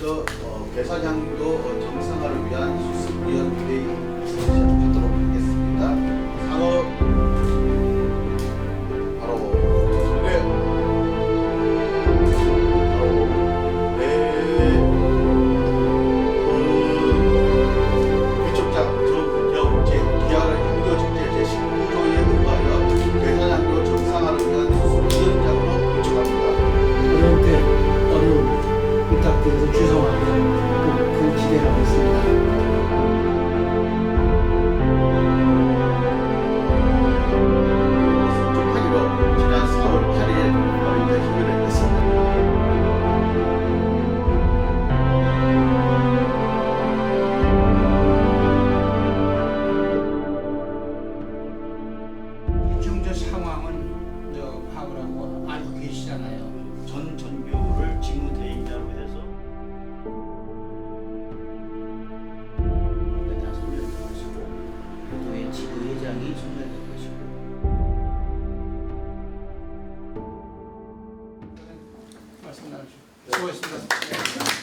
저 어, 개사장도 어, 정상 그래서 죄송하게 그, 그 기대를 하고 있습니다. 상황은 저 파악을 하고 알고 계시잖아요. 전 전교를 derneğin sonuna yaklaşıyor. Başkanlar.